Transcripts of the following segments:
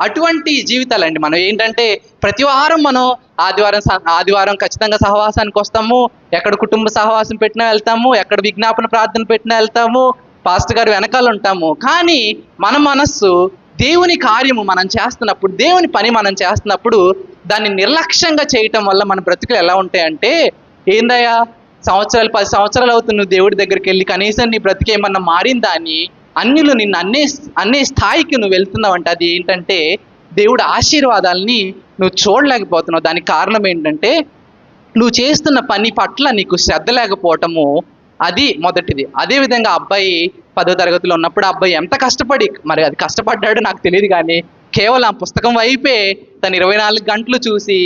అటువంటి జీవితాలండి మనం. ఏంటంటే ప్రతి వారం మనం ఆదివారం ఆదివారం ఖచ్చితంగా సహవాసానికి వస్తాము. ఎక్కడ కుటుంబ సహవాసం పెట్టినా వెళ్తాము. ఎక్కడ విజ్ఞాపన ప్రార్థన పెట్టినా వెళ్తాము. పాస్టర్ గారు వెనకాల ఉంటాము. కానీ మన మనస్సు దేవుని కార్యము మనం చేస్తున్నప్పుడు దేవుని పని మనం చేస్తున్నప్పుడు దాన్ని నిర్లక్ష్యంగా చేయటం వల్ల మన బ్రతుకులు ఎలా ఉంటాయంటే ఏందయ్యా? సంవత్సరాలు పది సంవత్సరాలు అవుతుంది నువ్వు దేవుడి దగ్గరికి వెళ్ళి కనీసం నీ బ్రతికేమన్నా మారిందా అని అన్యులు నిన్ను అన్నే అన్నే స్థాయికి నువ్వు వెళ్తున్నావంటే అది ఏంటంటే దేవుడు ఆశీర్వాదాలని నువ్వు చూడలేకపోతున్నావు. దానికి కారణం ఏంటంటే నువ్వు చేస్తున్న పని పట్ల నీకు శ్రద్ధ లేకపోవటము అది మొదటిది. అదే విధంగా అబ్బాయి పదో తరగతిలో ఉన్నప్పుడు అబ్బాయి ఎంత కష్టపడి మరి అది కష్టపడ్డాడో నాకు తెలియదు కానీ కేవలం ఆ పుస్తకం వైపే తను ఇరవై నాలుగు గంటలు చూసి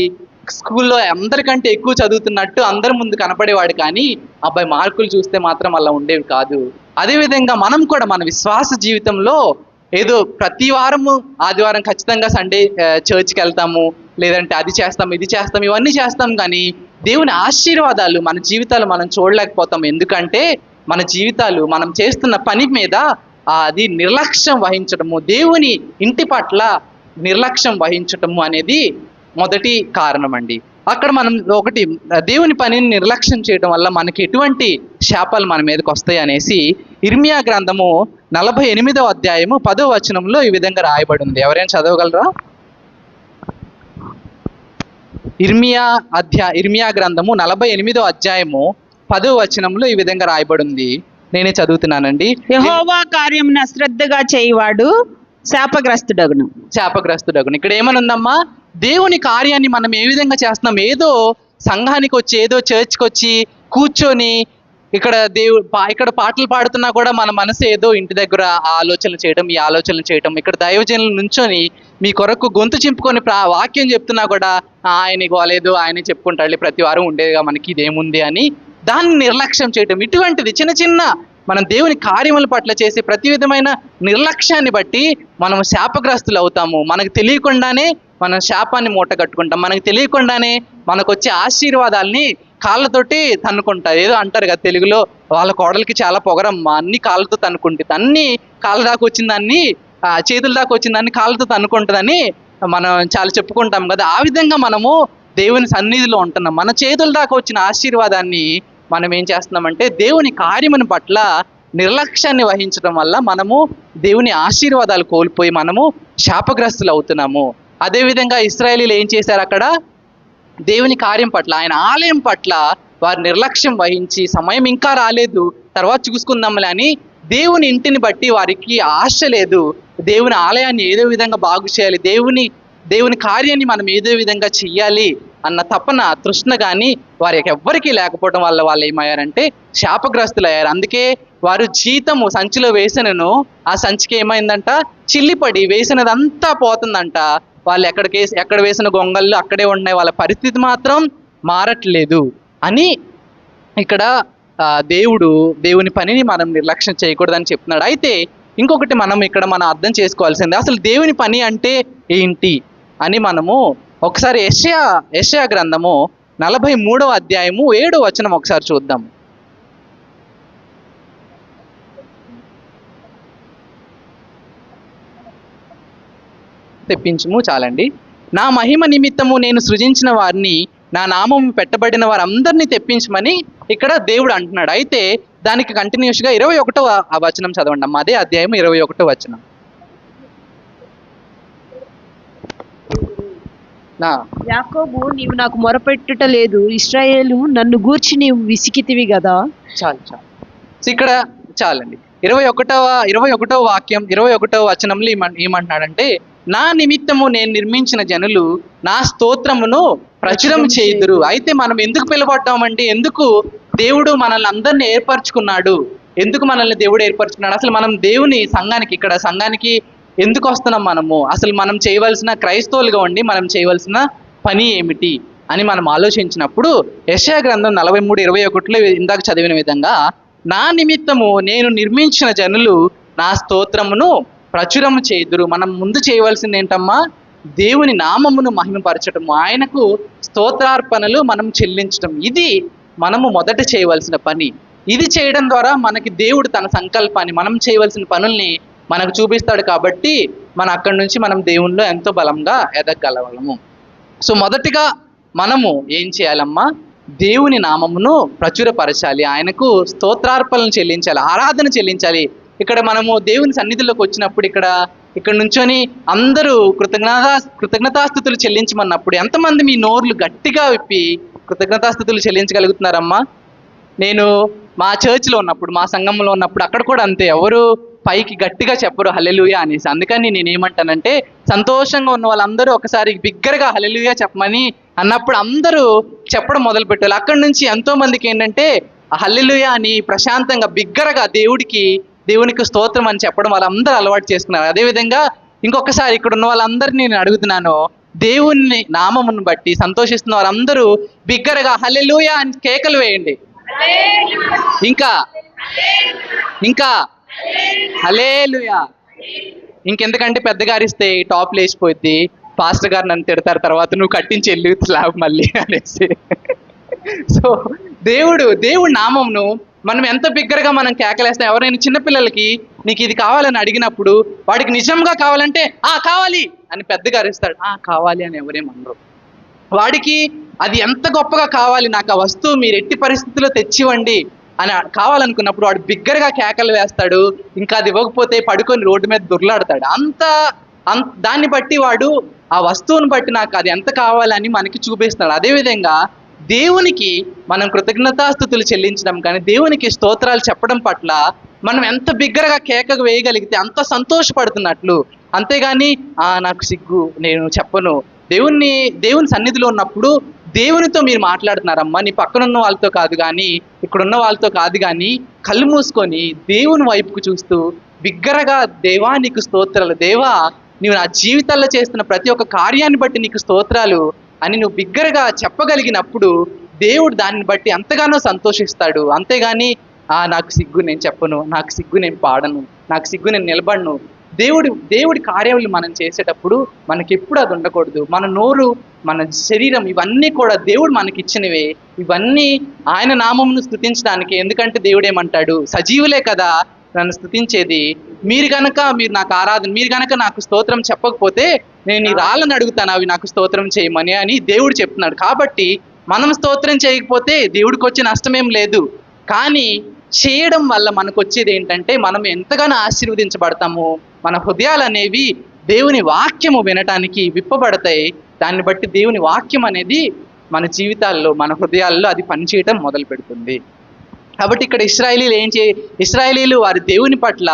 స్కూల్లో అందరికంటే ఎక్కువ చదువుతున్నట్టు అందరి ముందు కనపడేవాడు కానీ అబ్బాయి మార్కులు చూస్తే మాత్రం అలా ఉండేవి కాదు. అదేవిధంగా మనం కూడా మన విశ్వాస జీవితంలో ఏదో ప్రతి వారము ఆదివారం ఖచ్చితంగా సండే చర్చ్కి వెళ్తాము లేదంటే అది చేస్తాం ఇది చేస్తాం ఇవన్నీ చేస్తాం కానీ దేవుని ఆశీర్వాదాలు మన జీవితాలు మనం చూడలేకపోతాం. ఎందుకంటే మన జీవితాలు మనం చేస్తున్న పని మీద అది నిర్లక్ష్యం వహించడము దేవుని ఇంటి పట్ల నిర్లక్ష్యం వహించటము అనేది మొదటి కారణం అండి అక్కడ మనం ఒకటి దేవుని పనిని నిర్లక్ష్యం చేయడం వల్ల మనకి ఎటువంటి శాపాలు మన మీదకి వస్తాయి అనేసి ఇర్మియా గ్రంథము నలభై ఎనిమిదవ అధ్యాయము పదో వచనంలో ఈ విధంగా రాయబడి ఉంది. ఎవరైనా చదవగలరా? ఇర్మియా అధ్యా ఇర్మియా గ్రంథము నలభై ఎనిమిదో అధ్యాయము పదో వచనంలో ఈ విధంగా రాయబడి ఉంది. నేనే చదువుతున్నానండి. యహోవా కార్యం అశ్రద్ధగా చేయవాడు శాపగ్రస్తుడగును. శాపగ్రస్తుడగును. ఇక్కడ ఏమని ఉందమ్మా దేవుని కార్యాన్ని మనం ఏ విధంగా చేస్తున్నాం? ఏదో సంఘానికి వచ్చి ఏదో చర్చ్కి వచ్చి కూర్చొని ఇక్కడ దేవు ఇక్కడ పాటలు పాడుతున్నా కూడా మన మనసు ఏదో ఇంటి దగ్గర ఆ ఆలోచనలు చేయడం ఈ ఆలోచనలు చేయడం ఇక్కడ దైవజనులు నుంచొని మీ కొరకు గొంతు చింపుకొని ప్రా వాక్యం చెప్తున్నా కూడా ఆయన ఇవ్వలేదు ఆయన చెప్పుకుంటాడు ప్రతి వారం ఉండేదిగా మనకి ఇదేముంది అని దాన్ని నిర్లక్ష్యం చేయడం ఇటువంటిది చిన్న చిన్న మనం దేవుని కార్యముల పట్ల చేసే ప్రతి విధమైన నిర్లక్ష్యాన్ని బట్టి మనం శాపగ్రస్తులు అవుతాము. మనకు తెలియకుండానే మనం శాపాన్ని మూట కట్టుకుంటాం. మనకు తెలియకుండానే మనకు వచ్చే ఆశీర్వాదాల్ని కాళ్ళతోటి తన్నుకుంటారు. ఏదో అంటారు కదా తెలుగులో వాళ్ళ కోడలికి చాలా పొగరమ్మా అన్ని కాళ్ళతో తన్నుకుంటుంది. అన్ని కాళ్ళ దాకా వచ్చిన దాన్ని చేతుల దాకా వచ్చిన దాన్ని కాళ్ళతో తన్నుకుంటుందని మనం చాలా చెప్పుకుంటాం కదా. ఆ విధంగా మనము దేవుని సన్నిధిలో ఉంటున్నాం. మన చేతుల దాకా వచ్చిన ఆశీర్వాదాన్ని మనం ఏం చేస్తున్నామంటే దేవుని కార్యముని పట్ల నిర్లక్ష్యాన్ని వహించడం వల్ల మనము దేవుని ఆశీర్వాదాలు కోల్పోయి మనము శాపగ్రస్తులు అవుతున్నాము. అదేవిధంగా ఇస్రాయేలీలు ఏం చేశారు అక్కడ? దేవుని కార్యం పట్ల ఆయన ఆలయం పట్ల వారు నిర్లక్ష్యం వహించి సమయం ఇంకా రాలేదు తర్వాత చూసుకుందాంలే అని దేవుని ఇంటిని బట్టి వారికి ఆశ లేదు. దేవుని ఆలయాన్ని ఏదో విధంగా బాగు చేయాలి దేవుని దేవుని కార్యాన్ని మనం ఏదో విధంగా చెయ్యాలి అన్న తపన తృష్ణ కానీ వారికి ఎవ్వరికీ లేకపోవడం వల్ల వాళ్ళు ఏమయ్యారంటే శాపగ్రస్తులు అయ్యారు అందుకే వారు జీతము సంచిలో వేసినను ఆ సంచికి ఏమైందంట? చిల్లిపడి వేసినదంతా పోతుందంట. వాళ్ళు ఎక్కడికి ఎక్కడ వేసిన గొంగళ్ళు అక్కడే ఉన్నాయి వాళ్ళ పరిస్థితి మాత్రం మారట్లేదు అని ఇక్కడ దేవుడు దేవుని పనిని మనం నిర్లక్ష్యం చేయకూడదని చెప్తున్నాడు. అయితే ఇంకొకటి మనం ఇక్కడ మనం అర్థం చేసుకోవాల్సింది అసలు దేవుని పని అంటే ఏంటి అని మనము ఒకసారి యెషయా యెషయా గ్రంథము నలభై మూడవ అధ్యాయము ఏడో వచనం ఒకసారి చూద్దాం. తెప్పించుము చాలండి. నా మహిమ నిమిత్తము నేను సృజించిన వారిని నా నామం పెట్టబడిన వారందరినీ తెప్పించమని ఇక్కడ దేవుడు అంటున్నాడు. అయితే దానికి కంటిన్యూస్గా ఇరవై ఒకటో వచనం చదవండి అమ్మా. అదే అధ్యాయం ఇరవై ఒకటో వచనం. యాకోబు నీవు నాకు మొరపెట్టుట లేదు. ఇస్రాయేలు నన్ను గూర్చి నీవు విసికితివి కదా చాలు చాలు. ఇక్కడ చాలండి. ఇరవై ఒకటవ ఇరవై ఒకటవ వాక్యం ఇరవై ఒకటవ వచనంలో ఏమంటున్నాడంటే నా నిమిత్తము నేను నిర్మించిన జనులు నా స్తోత్రమును ప్రచురం చేయుదురు. అయితే మనం ఎందుకు పిలబడ్డామంటే ఎందుకు దేవుడు మనల్ని అందరిని ఏర్పరచుకున్నాడు? ఎందుకు మనల్ని దేవుడు ఏర్పరచుకున్నాడు? అసలు మనం దేవుని సంఘానికి ఇక్కడ సంఘానికి ఎందుకు వస్తున్నాం మనము? అసలు మనం చేయవలసిన క్రైస్తవులుగా ఉండి మనం చేయవలసిన పని ఏమిటి అని మనం ఆలోచించినప్పుడు యశా గ్రంథం నలభై మూడు ఇరవై ఒకటిలో ఇందాక చదివిన విధంగా నా నిమిత్తము నేను నిర్మించిన జనులు నా స్తోత్రమును ప్రచురము చేదురు మనం ముందు చేయవలసింది ఏంటమ్మా? దేవుని నామమును మహిమపరచటము. ఆయనకు స్తోత్రార్పణలు మనం చెల్లించటం. ఇది మనము మొదట చేయవలసిన పని. ఇది చేయడం ద్వారా మనకి దేవుడు తన సంకల్పాన్ని మనం చేయవలసిన పనుల్ని మనకు చూపిస్తాడు కాబట్టి మన అక్కడి నుంచి మనం దేవునిలో ఎంతో బలంగా ఎదగగలగలము సో మొదటిగా మనము ఏం చేయాలమ్మా? దేవుని నామమును ప్రచురపరచాలి. ఆయనకు స్తోత్రార్పణలు చెల్లించాలి. ఆరాధన చెల్లించాలి. ఇక్కడ మనము దేవుని సన్నిధిలోకి వచ్చినప్పుడు ఇక్కడ ఇక్కడ నుంచొని అందరూ కృతజ్ఞత కృతజ్ఞతాస్థుతులు చెల్లించమన్నప్పుడు ఎంతమంది మీ నోర్లు గట్టిగా విప్పి కృతజ్ఞతాస్థుతులు చెల్లించగలుగుతున్నారమ్మా? నేను మా చర్చ్లో ఉన్నప్పుడు మా సంఘంలో ఉన్నప్పుడు అక్కడ కూడా అంతే ఎవరు పైకి గట్టిగా చెప్పరు హలెలుయా అనేసి. అందుకని నేను ఏమంటానంటే సంతోషంగా ఉన్న వాళ్ళందరూ ఒకసారి బిగ్గరగా హలెలుయా చెప్పమని అన్నప్పుడు అందరూ చెప్పడం మొదలు పెట్టాలి. అక్కడి నుంచి ఎంతో మందికి ఏంటంటే ఆ అని ప్రశాంతంగా బిగ్గరగా దేవుడికి దేవునికి స్తోత్రం అని చెప్పడం వాళ్ళందరూ అలవాటు చేసుకున్నారు. అదేవిధంగా ఇంకొకసారి ఇక్కడ ఉన్న వాళ్ళందరినీ నేను అడుగుతున్నాను దేవుని నామమును బట్టి సంతోషిస్తున్న వారందరూ బిగ్గరగా హల్లెలూయా అని కేకలు వేయండి. ఇంకా ఇంకా హలేలుయా ఇంకెందుకంటే పెద్దగా అరిస్తే టాప్ లేచిపోద్ది పాస్టర్ గారు నన్ను తిడతారు తర్వాత నువ్వు కట్టించి వెళ్ళి స్లాబ్ మళ్ళీ అనేసి. సో దేవుడు దేవుడి నామంను మనం ఎంత బిగ్గరగా మనం కేకలేస్తాం ఎవరైనా చిన్నపిల్లలకి నీకు ఇది కావాలని అడిగినప్పుడు వాడికి నిజంగా కావాలంటే ఆ కావాలి అని పెద్దగా అరుస్తాడు. ఆ కావాలి అని ఎవరేమనరు వాడికి అది ఎంత గొప్పగా కావాలి నాకు ఆ వస్తువు మీరు ఎట్టి పరిస్థితుల్లో తెచ్చివ్వండి అని కావాలనుకున్నప్పుడు వాడు బిగ్గరగా కేకలు వేస్తాడు. ఇంకా అది ఇవ్వకపోతే పడుకొని రోడ్డు మీద దుర్లాడతాడు. అంత అంత దాన్ని బట్టి వాడు ఆ వస్తువుని బట్టి నాకు అది ఎంత కావాలని మనకి చూపిస్తాడు అదేవిధంగా దేవునికి మనం కృతజ్ఞతాస్థుతులు చెల్లించడం కానీ దేవునికి స్తోత్రాలు చెప్పడం పట్ల మనం ఎంత బిగ్గరగా కేక వేయగలిగితే అంత సంతోషపడుతున్నట్లు. అంతేగాని ఆ నాకు సిగ్గు నేను చెప్పను. దేవుణ్ణి దేవుని సన్నిధిలో ఉన్నప్పుడు దేవునితో మీరు మాట్లాడుతున్నారమ్మా నీ పక్కన ఉన్న వాళ్ళతో కాదు కానీ ఇక్కడున్న వాళ్ళతో కాదు కానీ కళ్ళు మూసుకొని దేవుని వైపుకు చూస్తూ బిగ్గరగా దేవా నీకు స్తోత్రాలు. దేవా నీవు నా జీవితాల్లో చేస్తున్న ప్రతి ఒక్క కార్యాన్ని బట్టి నీకు స్తోత్రాలు. అని నువ్వు బిగ్గరగా చెప్పగలిగినప్పుడు దేవుడు దాన్ని బట్టి ఎంతగానో సంతోషిస్తాడు. అంతేగాని ఆ నాకు సిగ్గు నేను చెప్పను. నాకు సిగ్గు నేను పాడను. నాకు సిగ్గు నేను నిలబడను. దేవుడి దేవుడి కార్యములు మనం చేసేటప్పుడు మనకి ఎప్పుడు అది ఉండకూడదు. మన నోరు మన శరీరం ఇవన్నీ కూడా దేవుడు మనకి ఇచ్చినవే ఇవన్నీ ఆయన నామమును స్థుతించడానికి ఎందుకంటే దేవుడు ఏమంటాడు? సజీవులే కదా నన్ను స్థుతించేది మీరు గనక మీరు నాకు ఆరాధన మీరు గనక నాకు స్తోత్రం చెప్పకపోతే నేను ఈ రాళ్ళని అడుగుతాను అవి నాకు స్తోత్రం చేయమని అని దేవుడు చెప్తున్నాడు. కాబట్టి మనం స్తోత్రం చేయకపోతే దేవుడికి వచ్చే నష్టమేం లేదు. కానీ చేయడం వల్ల మనకు వచ్చేది ఏంటంటే మనం ఎంతగానో ఆశీర్వదించబడతాము మన హృదయాలు అనేవి దేవుని వాక్యము వినటానికి విప్పబడతాయి. దాన్ని బట్టి దేవుని వాక్యం అనేది మన జీవితాల్లో మన హృదయాల్లో అది పనిచేయటం మొదలు పెడుతుంది కాబట్టి ఇక్కడ ఇస్రాయలీలు ఏం చే ఇస్రాయలీలు వారి దేవుని పట్ల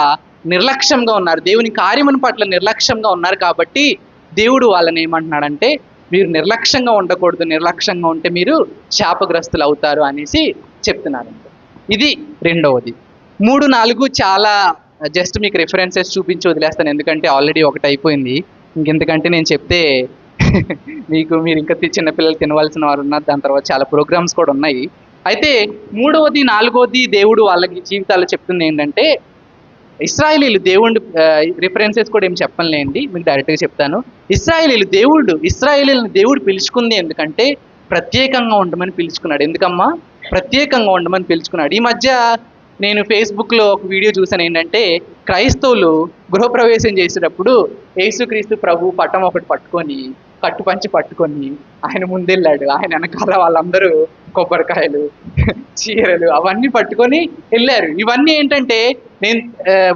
నిర్లక్ష్యంగా ఉన్నారు. దేవుని కార్యముని పట్ల నిర్లక్ష్యంగా ఉన్నారు కాబట్టి దేవుడు వాళ్ళని ఏమంటున్నాడంటే మీరు నిర్లక్ష్యంగా ఉండకూడదు. నిర్లక్ష్యంగా ఉంటే మీరు శాపగ్రస్తులు అవుతారు అనేసి చెప్తున్నారు. ఇది రెండవది. మూడు నాలుగు చాలా జస్ట్ మీకు రిఫరెన్సెస్ చూపించి వదిలేస్తాను. ఎందుకంటే ఆల్రెడీ ఒకటి అయిపోయింది. ఇంకెందుకంటే నేను చెప్తే మీకు మీరు ఇంకా చిన్నపిల్లలు తినవలసిన వారు ఉన్నారు. దాని తర్వాత చాలా ప్రోగ్రామ్స్ కూడా ఉన్నాయి. అయితే మూడవది నాలుగవది దేవుడు వాళ్ళకి జీవితాల్లో చెప్తుంది ఏంటంటే ఇస్రాయలీలు దేవుడు రిఫరెన్సెస్ కూడా ఏం చెప్పనులేండి మీకు డైరెక్ట్గా చెప్తాను. ఇస్రాయలీలు దేవుడు ఇస్రాయలీలను దేవుడు పిలుచుకుంది ఎందుకంటే ప్రత్యేకంగా ఉండమని పిలుచుకున్నాడు. ఎందుకమ్మా? ప్రత్యేకంగా ఉండమని పిలుచుకున్నాడు. ఈ మధ్య నేను ఫేస్బుక్లో ఒక వీడియో చూసాను ఏంటంటే క్రైస్తవులు గృహప్రవేశం చేసేటప్పుడు యేసుక్రీస్తు ప్రభు పట్టం ఒకటి పట్టుకొని కట్టుపంచి పట్టుకొని ఆయన ముందెళ్ళాడు. ఆయన వెనకాల వాళ్ళందరూ కొబ్బరికాయలు చీరలు అవన్నీ పట్టుకొని వెళ్ళారు. ఇవన్నీ ఏంటంటే నేను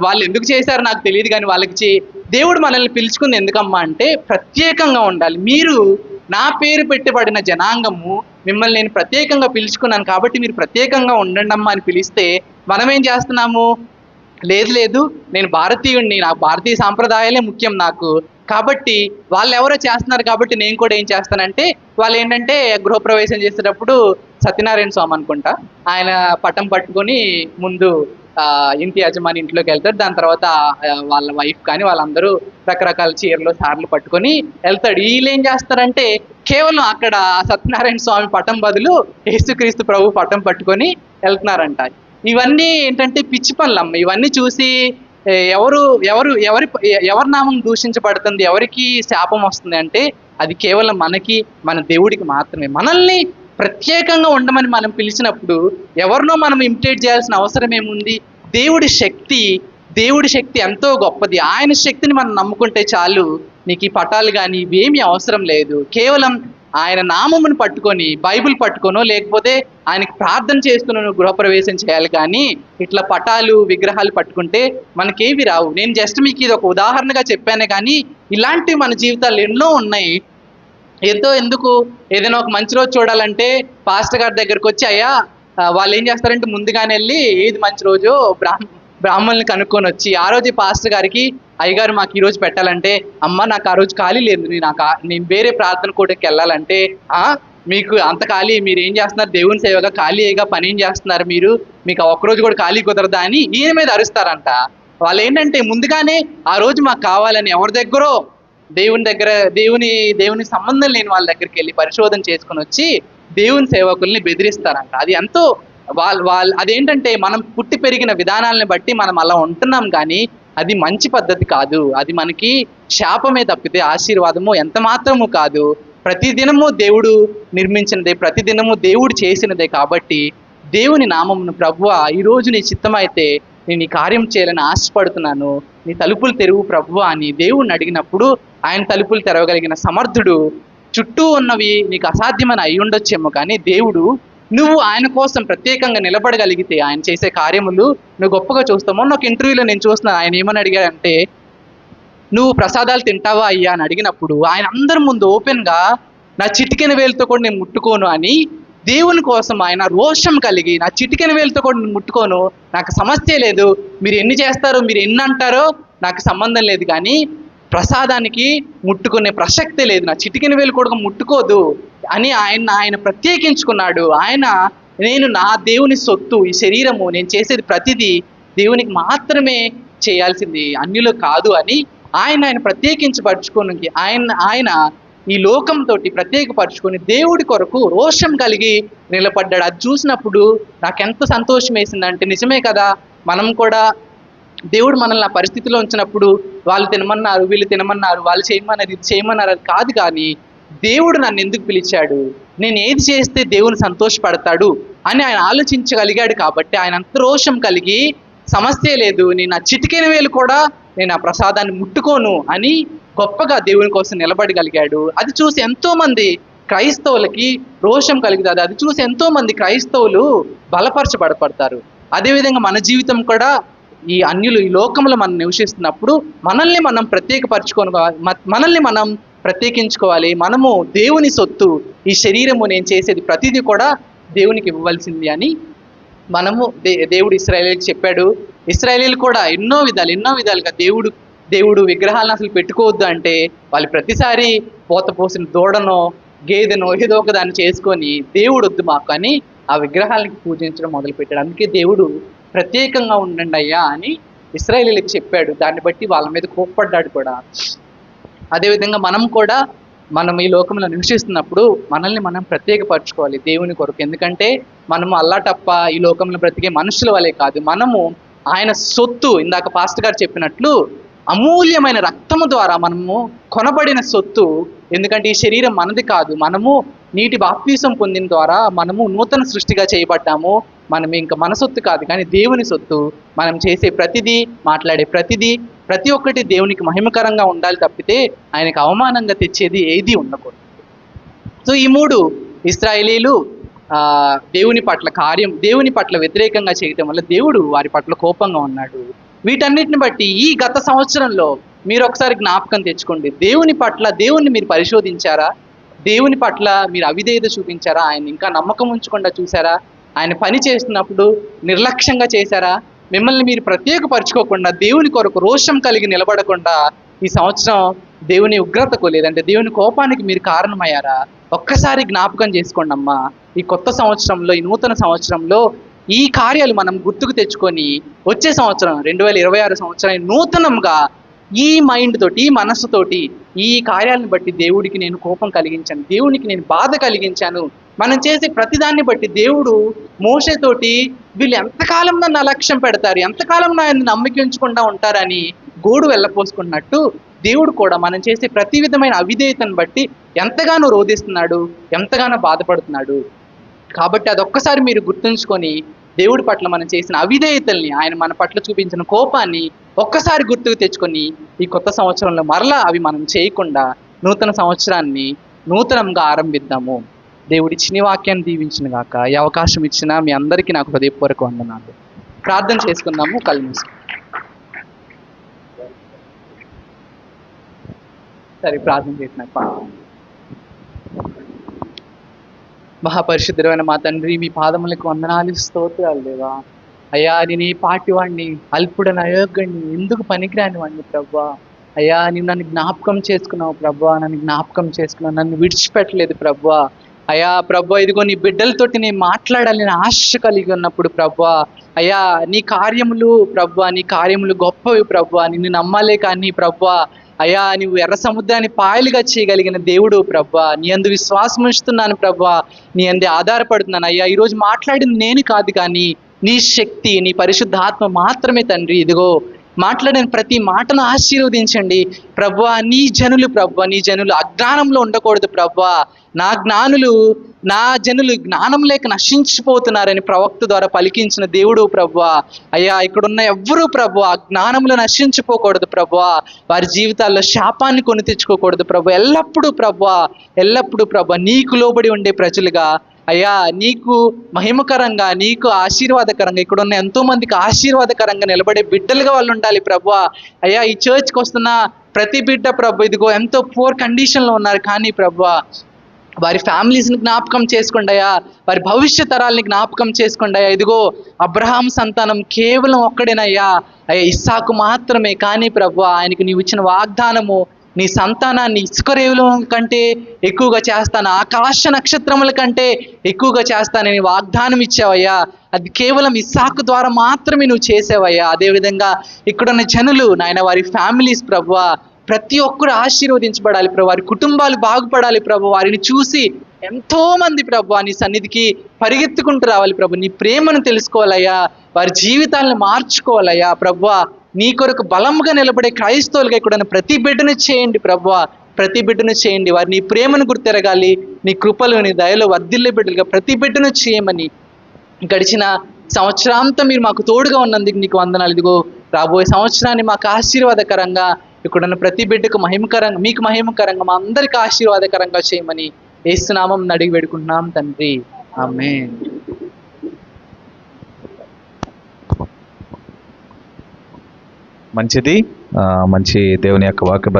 వాళ్ళు ఎందుకు చేశారో నాకు తెలియదు కానీ వాళ్ళకి చే దేవుడు మనల్ని పిలుచుకుంది ఎందుకమ్మా అంటే ప్రత్యేకంగా ఉండాలి. మీరు నా పేరు పెట్టబడిన జనాంగము మిమ్మల్ని నేను ప్రత్యేకంగా పిలుచుకున్నాను కాబట్టి మీరు ప్రత్యేకంగా ఉండండి అమ్మా అని పిలిస్తే మనం ఏం చేస్తున్నాము? లేదు లేదు నేను భారతీయుడిని నాకు భారతీయ సాంప్రదాయాలే ముఖ్యం నాకు. కాబట్టి వాళ్ళు ఎవరో చేస్తున్నారు కాబట్టి నేను కూడా ఏం చేస్తానంటే వాళ్ళు ఏంటంటే గృహప్రవేశం చేసేటప్పుడు సత్యనారాయణ స్వామి అనుకుంటా ఆయన పట్టం పట్టుకొని ముందు ఇంటి యజమాని ఇంట్లోకి వెళ్తాడు. దాని తర్వాత వాళ్ళ వైఫ్ కానీ వాళ్ళందరూ రకరకాల చీరలు సార్లు పట్టుకొని వెళ్తాడు. వీళ్ళు ఏం చేస్తారంటే కేవలం అక్కడ సత్యనారాయణ స్వామి పటం బదులు యేసుక్రీస్తు ప్రభు పటం పట్టుకొని వెళ్తున్నారంట. ఇవన్నీ ఏంటంటే పిచ్చి పనులమ్మ. ఇవన్నీ చూసి ఎవరు ఎవరు ఎవరి ఎవరి నామం దూషించబడుతుంది ఎవరికి శాపం వస్తుంది అంటే అది కేవలం మనకి మన దేవుడికి మాత్రమే. మనల్ని ప్రత్యేకంగా ఉండమని మనం పిలిచినప్పుడు ఎవరినో మనం ఇమిటేట్ చేయాల్సిన అవసరం ఏముంది? దేవుడి శక్తి దేవుడి శక్తి ఎంతో గొప్పది. ఆయన శక్తిని మనం నమ్ముకుంటే చాలు నీకు ఈ పటాలు కానీ ఇవేమీ అవసరం లేదు. కేవలం ఆయన నామమును పట్టుకొని బైబిల్ పట్టుకొనో లేకపోతే ఆయనకి ప్రార్థన చేస్తున్న గృహప్రవేశం చేయాలి కానీ ఇట్లా పటాలు విగ్రహాలు పట్టుకుంటే మనకేవి రావు. నేను జస్ట్ మీకు ఇది ఒక ఉదాహరణగా చెప్పానే కానీ ఇలాంటివి మన జీవితాలు ఎన్నో ఉన్నాయి. ఎంతో ఎందుకు? ఏదైనా ఒక మంచి రోజు చూడాలంటే పాస్టర్ గారి దగ్గరకు వచ్చి అయ్యా వాళ్ళు ఏం చేస్తారంటే ముందుగానే వెళ్ళి ఏది మంచి రోజు బ్రాహ్మ బ్రాహ్మణుని కనుక్కొని వచ్చి ఆ రోజు పాస్టర్ గారికి అయ్యగారు మాకు ఈ రోజు పెట్టాలంటే అమ్మ నాకు ఆ రోజు ఖాళీ లేదు నేను నాకు నేను వేరే ప్రార్థన కూటకి వెళ్ళాలంటే ఆ మీకు అంత ఖాళీ మీరు ఏం చేస్తున్నారు? దేవుని సేవగా ఖాళీగా పని ఏం చేస్తున్నారు మీరు? మీకు ఒక్కరోజు కూడా ఖాళీ కుదరదా అని ఈయన మీద అరుస్తారంట. వాళ్ళు ఏంటంటే ముందుగానే ఆ రోజు మాకు కావాలని ఎవరి దగ్గరో దేవుని దగ్గర దేవుని దేవుని సంబంధం లేని వాళ్ళ దగ్గరికి వెళ్ళి పరిశోధన చేసుకుని వచ్చి దేవుని సేవకుల్ని బెదిరిస్తారంట. అది ఎంతో వాళ్ళ వాళ్ళు అదేంటంటే మనం పుట్టి పెరిగిన విధానాలను బట్టి మనం అలా ఉంటున్నాం కానీ అది మంచి పద్ధతి కాదు. అది మనకి శాపమే తప్పితే ఆశీర్వాదము ఎంత మాత్రము కాదు. ప్రతిదినము దేవుడు నిర్మించినదే ప్రతిదినము దేవుడు చేసినదే కాబట్టి దేవుని నామమును ప్రభువ ఈ రోజు నీ చిత్తమైతే నేను ఈ కార్యం చేయాలని ఆశపడుతున్నాను. నీ తలుపులు తెరువు ప్రభువ అని దేవుణ్ణి అడిగినప్పుడు ఆయన తలుపులు తెరవగలిగిన సమర్థుడు చుట్టూ ఉన్నవి నీకు అసాధ్యమని అయ్యుండొచ్చేమో కానీ దేవుడు నువ్వు ఆయన కోసం ప్రత్యేకంగా నిలబడగలిగితే ఆయన చేసే కార్యములు నువ్వు గొప్పగా చూస్తావు. మొన్న ఒక ఇంటర్వ్యూలో నేను చూస్తున్నాను ఆయన ఏమని అడిగాడంటే నువ్వు ప్రసాదాలు తింటావా అయ్యా? అని అడిగినప్పుడు ఆయన అందరి ముందు ఓపెన్గా నా చిటికెన వేలుతో కూడా నేను ముట్టుకోను అని దేవుని కోసం ఆయన రోషం కలిగి నా చిటికెన వేలుతో కూడా నేను ముట్టుకోను నాకు సమస్య లేదు మీరు ఎన్ని చేస్తారో మీరు ఎన్ని అంటారో నాకు సంబంధం లేదు కానీ ప్రసాదానికి ముట్టుకునే ప్రసక్తే లేదు. నా చిటికిన వేలు కూడా ముట్టుకోదు అని ఆయన ఆయన ప్రత్యేకించుకున్నాడు. ఆయన నేను నా దేవుని సొత్తు ఈ శరీరము నేను చేసేది ప్రతిదీ దేవునికి మాత్రమే చేయాల్సింది అన్యులు కాదు అని ఆయన ఆయన ప్రత్యేకించపరుచుకోనికి ఆయన ఆయన ఈ లోకంతో ప్రత్యేకపరుచుకొని దేవుడి కొరకు రోషం కలిగి నిలబడ్డాడు. అది చూసినప్పుడు నాకెంత సంతోషం వేసిందంటే నిజమే కదా మనం కూడా దేవుడు మనల్ని ఆ పరిస్థితిలో ఉంచినప్పుడు వాళ్ళు తినమన్నారు వీళ్ళు తినమన్నారు వాళ్ళు చేయమన్నారు ఇది చేయమన్నారు అది కాదు కానీ దేవుడు నన్ను ఎందుకు పిలిచాడు? నేను ఏది చేస్తే దేవుని సంతోషపడతాడు అని ఆయన ఆలోచించగలిగాడు కాబట్టి ఆయన అంత రోషం కలిగి సమస్య లేదు నేను ఆ చిటికెన వేలు కూడా నేను ఆ ప్రసాదాన్ని ముట్టుకోను అని గొప్పగా దేవుని కోసం నిలబడగలిగాడు. అది చూసి ఎంతోమంది క్రైస్తవులకి రోషం కలుగుతుంది అది చూసి ఎంతోమంది క్రైస్తవులు బలపరచబడపడతారు. అదేవిధంగా మన జీవితం కూడా ఈ అన్యులు ఈ లోకంలో మనం నివసిస్తున్నప్పుడు మనల్ని మనం ప్రత్యేకపరచుకొని మనల్ని మనం ప్రత్యేకించుకోవాలి. మనము దేవుని సొత్తు ఈ శరీరము నేను చేసేది ప్రతిదీ కూడా దేవునికి ఇవ్వవలసింది అని మనము దే దేవుడు ఇస్రాయేలీకి చెప్పాడు. ఇస్రాయలీలు కూడా ఎన్నో విధాలు ఎన్నో విధాలుగా దేవుడు దేవుడు విగ్రహాలను అసలు పెట్టుకోవద్దు అంటే వాళ్ళు ప్రతిసారి పోత పోసిన దూడనో గేదెనో ఏదో ఒక దాన్ని చేసుకొని దేవుడు వద్దు మాకు అని ఆ విగ్రహాలకి పూజించడం మొదలుపెట్టాడు. అందుకే దేవుడు ప్రత్యేకంగా ఉండండి అయ్యా అని ఇస్రాయేలీలకు చెప్పాడు. దాన్ని బట్టి వాళ్ళ మీద కోప్పడ్డాడు కూడా. అదేవిధంగా మనం కూడా మనం ఈ లోకంలో నివసిస్తున్నప్పుడు మనల్ని మనం ప్రత్యేకపరచుకోవాలి దేవుని కొరకు. ఎందుకంటే మనము అల్లాటప్ప ఈ లోకంలో బ్రతికే మనుషుల వలె కాదు. మనము ఆయన సొత్తు ఇందాక పాస్టర్ గారు చెప్పినట్లు అమూల్యమైన రక్తము ద్వారా మనము కొనబడిన సొత్తు. ఎందుకంటే ఈ శరీరం మనది కాదు. మనము నీటి బాప్తీసం పొందిన ద్వారా మనము నూతన సృష్టిగా చేయబడ్డాము. మనం ఇంకా మన సొత్తు కాదు కానీ దేవుని సొత్తు. మనం చేసే ప్రతిదీ మాట్లాడే ప్రతిదీ ప్రతి ఒక్కటి దేవునికి మహిమకరంగా ఉండాలి తప్పితే ఆయనకు అవమానంగా తెచ్చేది ఏది ఉండకూడదు. సో ఈ మూడు ఇస్రాయేలీలు దేవుని పట్ల కార్యం దేవుని పట్ల వ్యతిరేకంగా చేయటం వల్ల దేవుడు వారి పట్ల కోపంగా ఉన్నాడు. వీటన్నిటిని బట్టి ఈ గత సంవత్సరంలో మీరు ఒకసారి జ్ఞాపకం తెచ్చుకోండి. దేవుని పట్ల దేవుణ్ణి మీరు పరిశోధించారా? దేవుని పట్ల మీరు అవిధేయత చూపించారా? ఆయన ఇంకా నమ్మకం ఉంచకుండా చూసారా ఆయన పని చేస్తున్నప్పుడు నిర్లక్ష్యంగా చేశారా? మిమ్మల్ని మీరు ప్రత్యేకపరచుకోకుండా దేవుని కొరకు రోషం కలిగి నిలబడకుండా ఈ సంవత్సరం దేవుని ఉగ్రతకు లేదంటే దేవుని కోపానికి మీరు కారణమయ్యారా? ఒక్కసారి జ్ఞాపకం చేసుకోండి అమ్మా. ఈ కొత్త సంవత్సరంలో ఈ నూతన సంవత్సరంలో ఈ కార్యాలు మనం గుర్తుకు తెచ్చుకొని వచ్చే సంవత్సరం రెండు వేల ఇరవై ఆరు సంవత్సరం నూతనంగా ఈ మైండ్ తోటి ఈ మనస్సుతోటి ఈ కార్యాలను బట్టి దేవుడికి నేను కోపం కలిగించాను దేవునికి నేను బాధ కలిగించాను మనం చేసే ప్రతిదాన్ని బట్టి దేవుడు మోసతోటి వీళ్ళు ఎంతకాలం నన్ను అలక్ష్యం పెడతారు ఎంతకాలం ఆయన నమ్మకించకుండా ఉంటారని గోడు వెళ్ళపోసుకున్నట్టు దేవుడు కూడా మనం చేసే ప్రతి విధమైన అవిధేయతను బట్టి ఎంతగానో రోధిస్తున్నాడు ఎంతగానో బాధపడుతున్నాడు. కాబట్టి అదొక్కసారి మీరు గుర్తుంచుకొని దేవుడి పట్ల మనం చేసిన అవిధేయతల్ని ఆయన మన పట్ల చూపించిన కోపాన్ని ఒక్కసారి గుర్తుకు తెచ్చుకొని ఈ కొత్త సంవత్సరంలో మరలా అవి మనం చేయకుండా నూతన సంవత్సరాన్ని నూతనంగా ఆరంభిద్దాము. దేవుడి చిన్ని వాక్యాన్ని దీవించిన గాక ఈ అవకాశం ఇచ్చిన మీ అందరికీ నాకు హృదయపూర్వక వందనాలు. ప్రార్థన చేసుకుందాము కలిసి సరే ప్రార్థన చేసినాక మహాపరిశుద్ధమైన మా తండ్రి మీ పాదములకు వందనాలు స్తోత్రాలు లేవా అయ్యా నేను ఏ పాటి వాడిని అల్పుడని అయోగ్యుడిని ఎందుకు పనికిరాని వాడిని ప్రభా. అయ్యా నీవు నన్ను జ్ఞాపకం చేసుకున్నావు ప్రభా నన్ను జ్ఞాపకం చేసుకున్నావు నన్ను విడిచిపెట్టలేదు ప్రభా. అయ్యా ప్రభా ఇదిగో నీ బిడ్డలతోటి నేను మాట్లాడాలని ఆశ కలిగి ఉన్నప్పుడు ప్రభా అయ్యా నీ కార్యములు ప్రభా నీ కార్యములు గొప్పవి ప్రభా నిన్ను నమ్మాలే కానీ ప్రభా అయ్యా నువ్వు ఎర్ర సముద్రాన్ని పాయలుగా చేయగలిగిన దేవుడు ప్రభా నీ అందు విశ్వాసం ఉంచుతున్నాను ప్రభా నీ అందే ఆధారపడుతున్నాను. అయ్యా ఈరోజు మాట్లాడింది నేను కాదు కానీ నీ శక్తి నీ పరిశుద్ధాత్మ మాత్రమే తండ్రి. ఇదిగో మాట్లాడిన ప్రతి మాటను ఆశీర్వదించండి. ప్రభు నీ జనులు ప్రభు నీ జనులు అజ్ఞానంలో ఉండకూడదు ప్రభు. నా జ్ఞానులు నా జనులు జ్ఞానం లేక నశించిపోతున్నారని ప్రవక్త ద్వారా పలికించిన దేవుడు ప్రభు. అయ్యా ఇక్కడున్న ఎవ్వరూ ప్రభు జ్ఞానంలో నశించిపోకూడదు ప్రభు. వారి జీవితాల్లో శాపాన్ని కొని తెచ్చుకోకూడదు ప్రభు. ఎల్లప్పుడూ ప్రభా ఎల్లప్పుడూ ప్రభు నీకు లోబడి ఉండే ప్రజలుగా అయ్యా నీకు మహిమకరంగా నీకు ఆశీర్వాదకరంగా ఇక్కడ ఉన్న ఎంతో మందికి ఆశీర్వాదకరంగా నిలబడే బిడ్డలుగా వాళ్ళు ఉండాలి ప్రభు అయ్యా ఈ చర్చ్కి వస్తున్న ప్రతి బిడ్డ ప్రభు ఇదిగో ఎంతో పూర్ కండిషన్లో ఉన్నారు కానీ ప్రభు వారి ఫ్యామిలీస్ని జ్ఞాపకం చేసుకోండి అయ్యా. వారి భవిష్య తరాలని జ్ఞాపకం చేసుకోండి అయ్యా. ఇదిగో అబ్రహాం సంతానం కేవలం ఒక్కడేనయ్యా. అయ్యా ఇస్సాకు మాత్రమే కానీ ప్రభు ఆయనకు నీవు ఇచ్చిన వాగ్దానము నీ సంతానాన్ని ఇసుకరేవుల కంటే ఎక్కువగా చేస్తాను ఆకాశ నక్షత్రముల కంటే ఎక్కువగా చేస్తానని వాగ్దానం ఇచ్చావయ్యా. అది కేవలం ఇస్సాకు ద్వారా మాత్రమే నువ్వు చేసావయ్యా. అదేవిధంగా ఇక్కడున్న జనులు నాయన వారి ఫ్యామిలీస్ ప్రభువా ప్రతి ఒక్కరు ఆశీర్వదించబడాలి ప్రభు వారి కుటుంబాలు బాగుపడాలి ప్రభు వారిని చూసి ఎంతో మంది ప్రభు నీ సన్నిధికి పరిగెత్తుకుంటూ రావాలి ప్రభు. నీ ప్రేమను తెలుసుకోవాలయ్యా. వారి జీవితాలను మార్చుకోవాలయ్యా ప్రభు. నీ కొరకు బలంగా నిలబడే క్రైస్తవులుగా ఇక్కడ ప్రతి బిడ్డను చేయండి ప్రభు ప్రతి బిడ్డను చేయండి. వారి నీ ప్రేమను గుర్తెరగాలి. నీ కృపలు నీ దయలో వర్ధిల్లే బిడ్డలుగా ప్రతి బిడ్డను చేయమని. గడిచిన సంవత్సరాంతం మీరు మాకు తోడుగా ఉన్నందుకు నీకు వందనాలు. ఇదిగో రాబోయే సంవత్సరాన్ని మాకు ఆశీర్వాదకరంగా ఇక్కడున్న ప్రతి బిడ్డకు మహిమకరంగా మీకు మహిమకరంగా మా అందరికి ఆశీర్వాదకరంగా చేయమని. ఏసునామం అడిగి పెడుకుంటున్నాం తండ్రి. ఆమె మంచిది. ఆ, మంచి దేవుని యొక్క వాక్య